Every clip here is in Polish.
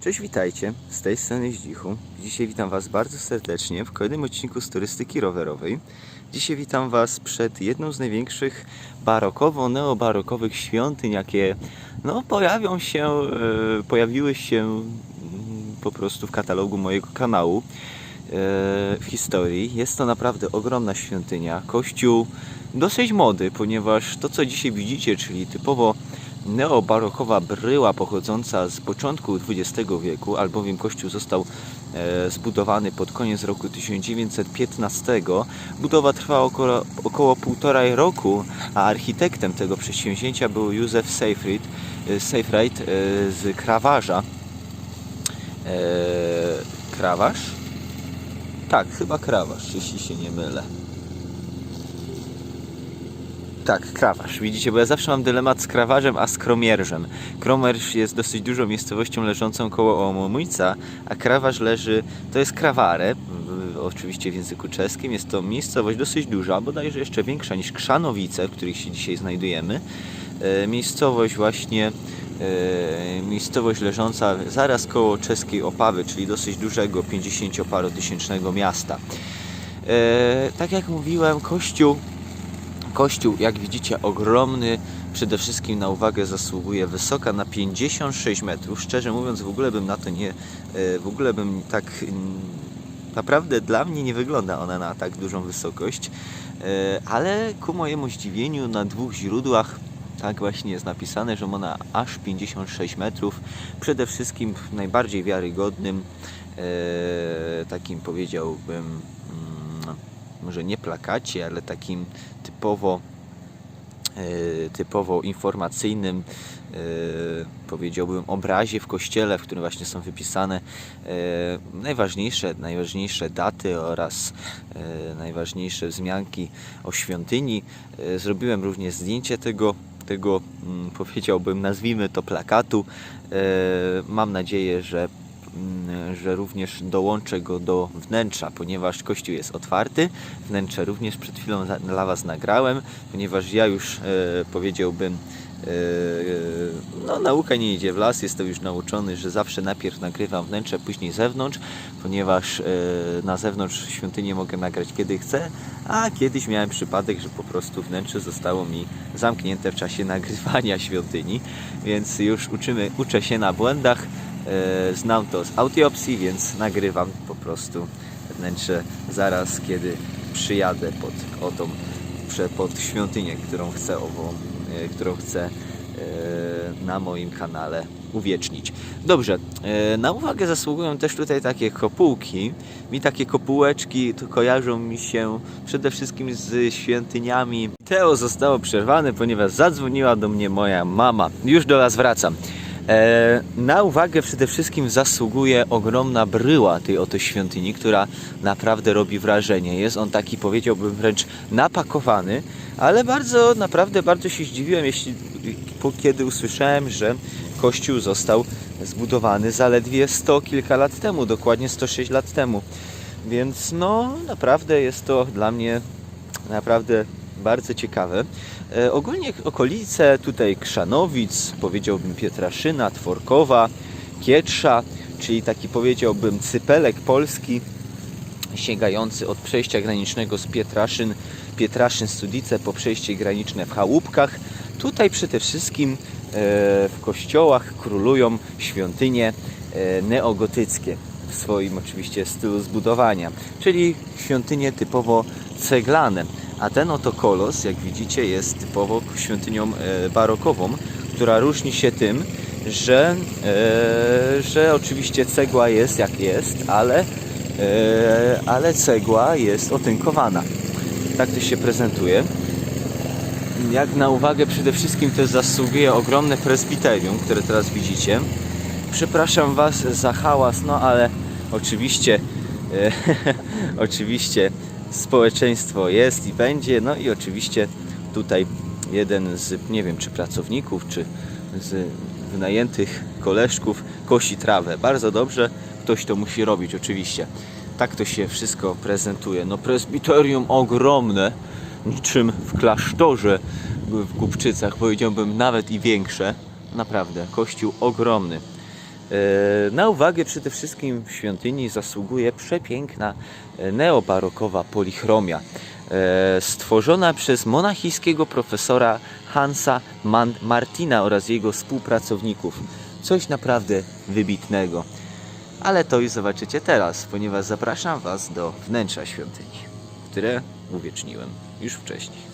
Cześć, witajcie. Z tej strony Zdzichu. Dzisiaj witam Was bardzo serdecznie w kolejnym odcinku z turystyki rowerowej. Dzisiaj witam Was przed jedną z największych barokowo-neobarokowych świątyń, jakie no, pojawią się, e, pojawiły się mm, po prostu w katalogu mojego kanału e, w historii. Jest to naprawdę ogromna świątynia. Kościół dosyć młody, ponieważ to co dzisiaj widzicie, czyli typowo neobarokowa bryła pochodząca z początku XX wieku, albowiem kościół został e, zbudowany pod koniec roku 1915. Budowa trwała około, około roku, a architektem tego przedsięwzięcia był Józef Seyfried, e, Seyfried e, z Krawarza. Krawarz? Tak, chyba Krawarz, jeśli się nie mylę. Tak, krawarz. Widzicie, bo ja zawsze mam dylemat z krawarzem, a z kromierzem. Kromierz jest dosyć dużą miejscowością leżącą koło Olomouca, a krawarz leży, to jest kraware, oczywiście w języku czeskim. Jest to miejscowość dosyć duża, bodajże jeszcze większa niż Krzanowice, w których się dzisiaj znajdujemy. E, miejscowość właśnie, e, miejscowość leżąca zaraz koło czeskiej Opawy, czyli dosyć dużego, 50-parotysięcznego miasta. E, tak jak mówiłem, kościół Kościół, jak widzicie, ogromny, przede wszystkim na uwagę zasługuje wysoka na 56 metrów. Szczerze mówiąc, w ogóle bym na to nie, e, w ogóle bym tak, mm, naprawdę dla mnie nie wygląda ona na tak dużą wysokość, E, ale ku mojemu zdziwieniu na dwóch źródłach tak właśnie jest napisane, że ma ona aż 56 metrów. Przede wszystkim najbardziej wiarygodnym, e, takim powiedziałbym, może nie plakacie, ale takim typowo e, typowo informacyjnym e, powiedziałbym obrazie w kościele, w którym właśnie są wypisane e, najważniejsze, najważniejsze daty oraz najważniejsze wzmianki o świątyni. Zrobiłem również zdjęcie tego, tego mm, powiedziałbym, nazwijmy to plakatu. Mam nadzieję, że że również dołączę go do wnętrza, ponieważ kościół jest otwarty. Wnętrze również przed chwilą dla Was nagrałem, ponieważ ja już e, powiedziałbym, e, no nauka nie idzie w las, jestem już nauczony, że zawsze najpierw nagrywam wnętrze, później zewnątrz, ponieważ e, na zewnątrz świątynię mogę nagrać kiedy chcę, a kiedyś miałem przypadek, że po prostu wnętrze zostało mi zamknięte w czasie nagrywania świątyni, więc już uczymy, uczę się na błędach. E, Znam to z autiopsji, więc nagrywam po prostu wnętrze zaraz, kiedy przyjadę pod otą, prze- pod świątynię, którą chcę ową, e, którą chcę e, na moim kanale uwiecznić. Dobrze, na uwagę zasługują też tutaj takie kopułki. Mi takie kopułeczki to kojarzą mi się przede wszystkim z świątyniami. Teo zostało przerwane, ponieważ zadzwoniła do mnie moja mama. Już do Was wracam. E, Na uwagę przede wszystkim zasługuje ogromna bryła tej oto świątyni, która naprawdę robi wrażenie. Jest on taki, powiedziałbym, wręcz napakowany, ale bardzo, naprawdę bardzo się zdziwiłem, jeśli, kiedy usłyszałem, że kościół został zbudowany zaledwie 100 kilka lat temu, dokładnie 106 lat temu. Więc no, naprawdę jest to dla mnie naprawdę bardzo ciekawe. E, ogólnie okolice tutaj Krzanowic, powiedziałbym Pietraszyna, Tworkowa, Kietrza, czyli taki powiedziałbym cypelek polski sięgający od przejścia granicznego z Pietraszyn, Pietraszyn Studice po przejście graniczne w Chałupkach. Tutaj przede wszystkim e, w kościołach królują świątynie e, neogotyckie w swoim oczywiście stylu zbudowania, czyli świątynie typowo ceglane. A ten oto kolos, jak widzicie, jest typowo świątynią e, barokową, która różni się tym, że, e, że oczywiście cegła jest jak jest, ale, e, ale cegła jest otynkowana. Tak to się prezentuje. Jak na uwagę przede wszystkim też zasługuje ogromne presbiterium, które teraz widzicie. Przepraszam Was za hałas, no ale oczywiście, oczywiście społeczeństwo jest i będzie, no i oczywiście tutaj jeden z, nie wiem, czy pracowników, czy z wynajętych koleżków kosi trawę. Bardzo dobrze, ktoś to musi robić oczywiście. Tak to się wszystko prezentuje. No presbiterium ogromne, niczym w klasztorze w Kupczycach, powiedziałbym nawet i większe. Naprawdę, kościół ogromny. E, Na uwagę przede wszystkim w świątyni zasługuje przepiękna e, neobarokowa polichromia, e, stworzona przez monachijskiego profesora Hansa Martina oraz jego współpracowników. Coś naprawdę wybitnego. Ale to już zobaczycie teraz, ponieważ zapraszam Was do wnętrza świątyni, które uwieczniłem już wcześniej.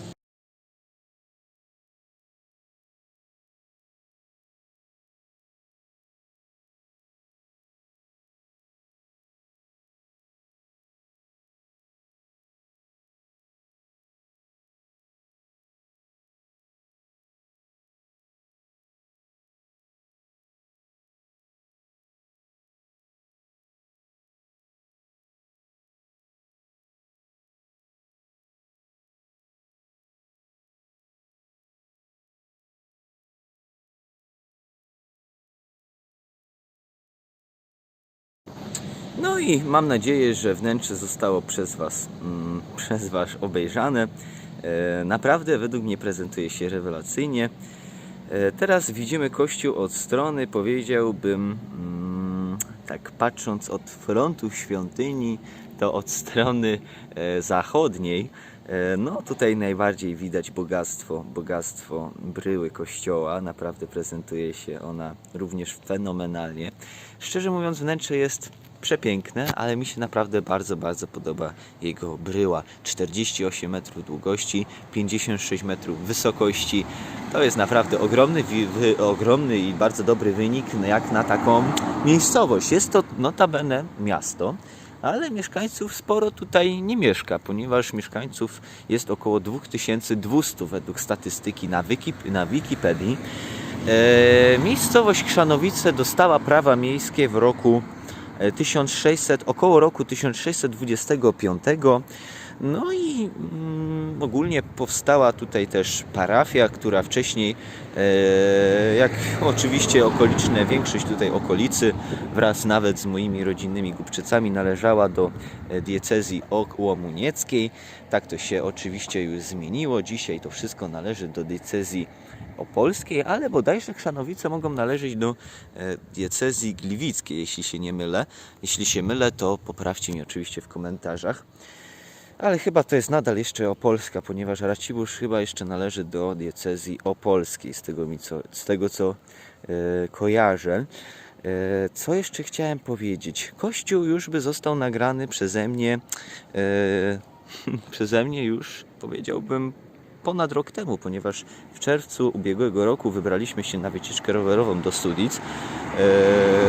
No i mam nadzieję, że wnętrze zostało przez Was, mm, przez was obejrzane. E, naprawdę według mnie prezentuje się rewelacyjnie. E, teraz widzimy kościół od strony, powiedziałbym, mm, tak patrząc od frontu świątyni, to od strony e, zachodniej. E, No tutaj najbardziej widać bogactwo, bogactwo bryły kościoła. Naprawdę prezentuje się ona również fenomenalnie. Szczerze mówiąc, wnętrze jest przepiękne, ale mi się naprawdę bardzo, bardzo podoba jego bryła. 48 metrów długości, 56 metrów wysokości. To jest naprawdę ogromny, ogromny i bardzo dobry wynik jak na taką miejscowość. Jest to notabene miasto, ale mieszkańców sporo tutaj nie mieszka, ponieważ mieszkańców jest około 2200 według statystyki na, Wikip, na Wikipedii. E, miejscowość Krzanowice dostała prawa miejskie w roku 1600, około roku 1625. No i mm, ogólnie powstała tutaj też parafia, która wcześniej, e, jak oczywiście okoliczne, większość tutaj okolicy, wraz nawet z moimi rodzinnymi Głubczycami, należała do e, diecezji ołomunieckiej. Tak to się oczywiście już zmieniło. Dzisiaj to wszystko należy do diecezji opolskiej, ale bodajże Chrzanowice mogą należeć do e, diecezji gliwickiej, jeśli się nie mylę. Jeśli się mylę, to poprawcie mnie oczywiście w komentarzach. Ale chyba to jest nadal jeszcze opolska, ponieważ Racibórz chyba jeszcze należy do diecezji opolskiej, z tego, mi co, z tego co e, kojarzę. E, co jeszcze chciałem powiedzieć? Kościół już by został nagrany przeze mnie, e, przeze mnie już powiedziałbym ponad rok temu, ponieważ w czerwcu ubiegłego roku wybraliśmy się na wycieczkę rowerową do Sudic, e,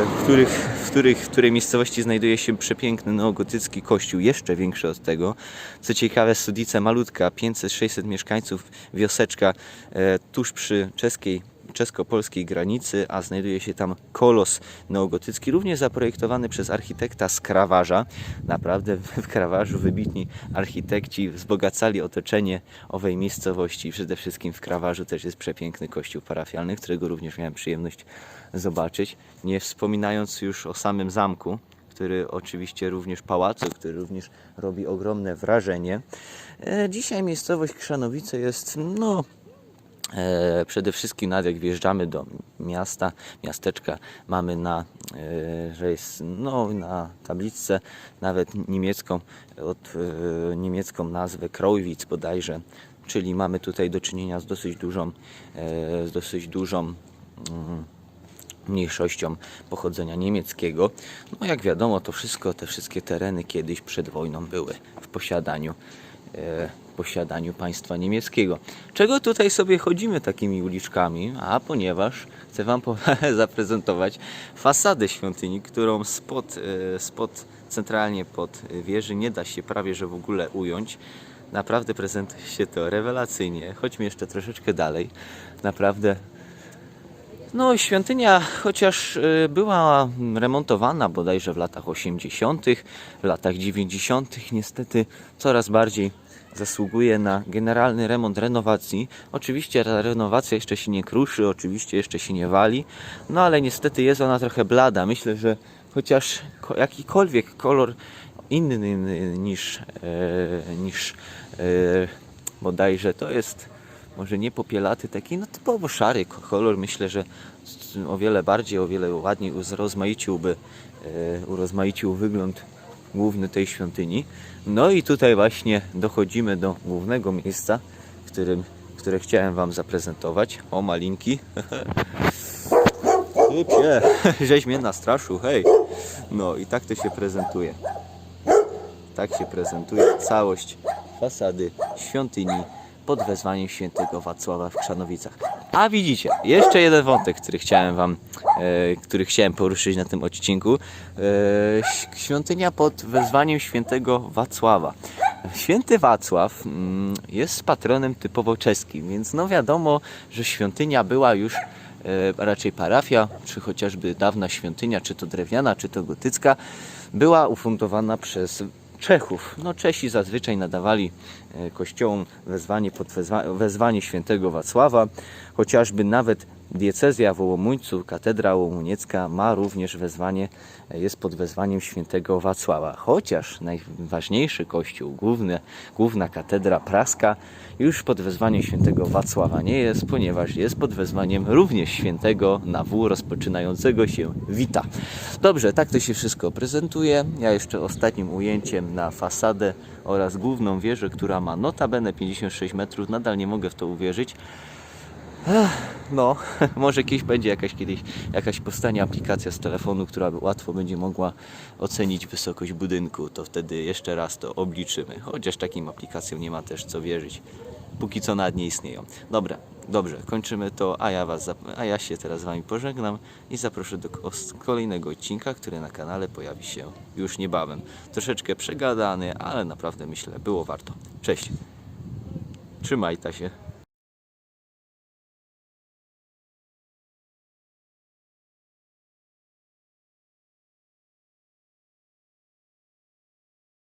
w, których, w, których, w której miejscowości znajduje się przepiękny neogotycki kościół, jeszcze większy od tego. Co ciekawe, Sudice malutka, 500-600 mieszkańców, wioseczka e, tuż przy czeskiej czesko-polskiej granicy, a znajduje się tam kolos neogotycki, również zaprojektowany przez architekta z Krawarza. Naprawdę w Krawarzu wybitni architekci wzbogacali otoczenie owej miejscowości. Przede wszystkim w Krawarzu też jest przepiękny kościół parafialny, którego również miałem przyjemność zobaczyć. Nie wspominając już o samym zamku, który oczywiście również pałacu, który również robi ogromne wrażenie. E, Dzisiaj miejscowość Krzanowice jest no przede wszystkim nawet jak wjeżdżamy do miasta, miasteczka, mamy na, e, że jest no, na tabliczce nawet niemiecką, od, e, niemiecką nazwę Kreuwitz bodajże, czyli mamy tutaj do czynienia z dosyć dużą, e, z dosyć dużą mm, mniejszością pochodzenia niemieckiego. No jak wiadomo, to wszystko, te wszystkie tereny kiedyś przed wojną były w posiadaniu, e, posiadaniu państwa niemieckiego. Czego tutaj sobie chodzimy takimi uliczkami? A ponieważ chcę Wam zaprezentować fasadę świątyni, którą spod, e, spod centralnie pod wieży nie da się prawie że w ogóle ująć. Naprawdę prezentuje się to rewelacyjnie. Chodźmy jeszcze troszeczkę dalej. Naprawdę no, świątynia, chociaż y, była remontowana bodajże w latach 80., w latach 90., niestety coraz bardziej zasługuje na generalny remont renowacji. Oczywiście ta renowacja jeszcze się nie kruszy, oczywiście jeszcze się nie wali, no ale niestety jest ona trochę blada. Myślę, że chociaż ko- jakikolwiek kolor inny niż, e, niż e, bodajże to jest może nie popielaty, taki no typowo szary ko- kolor. Myślę, że o wiele bardziej, o wiele ładniej urozmaiciłby, e, urozmaicił wygląd główny tej świątyni. No i tutaj właśnie dochodzimy do głównego miejsca, którym, które chciałem Wam zaprezentować. O, malinki. Typie, żeś mnie nastraszył, hej. No i tak to się prezentuje. Tak się prezentuje całość fasady świątyni pod wezwaniem świętego Wacława w Krzanowicach. A widzicie, jeszcze jeden wątek, który chciałem wam, e, który chciałem poruszyć na tym odcinku. E, świątynia pod wezwaniem świętego Wacława. Święty Wacław mm, jest patronem typowo czeskim, więc no wiadomo, że świątynia była już e, raczej parafia, czy chociażby dawna świątynia, czy to drewniana, czy to gotycka, była ufundowana przez Czechów. No Czesi zazwyczaj nadawali e, kościołom wezwanie pod wezwa- wezwanie świętego Wacława, chociażby nawet diecezja w Ołomuńcu, katedra łomuniecka ma również wezwanie, jest pod wezwaniem świętego Wacława. Chociaż najważniejszy kościół, główny, główna katedra praska już pod wezwaniem świętego Wacława nie jest, ponieważ jest pod wezwaniem również świętego na W rozpoczynającego się Wita. Dobrze, tak to się wszystko prezentuje. Ja jeszcze ostatnim ujęciem na fasadę oraz główną wieżę, która ma notabene 56 metrów. Nadal nie mogę w to uwierzyć. No, może kiedyś będzie jakaś kiedyś jakaś powstanie aplikacja z telefonu, która łatwo będzie mogła ocenić wysokość budynku, to wtedy jeszcze raz to obliczymy. Chociaż takim aplikacjom nie ma też co wierzyć. Póki co nad nie istnieją. Dobra, dobrze, kończymy to, a ja was a ja się teraz z wami pożegnam i zaproszę do ko- kolejnego odcinka, który na kanale pojawi się już niebawem. Troszeczkę przegadany, ale naprawdę myślę było warto. Cześć. Trzymaj ta się.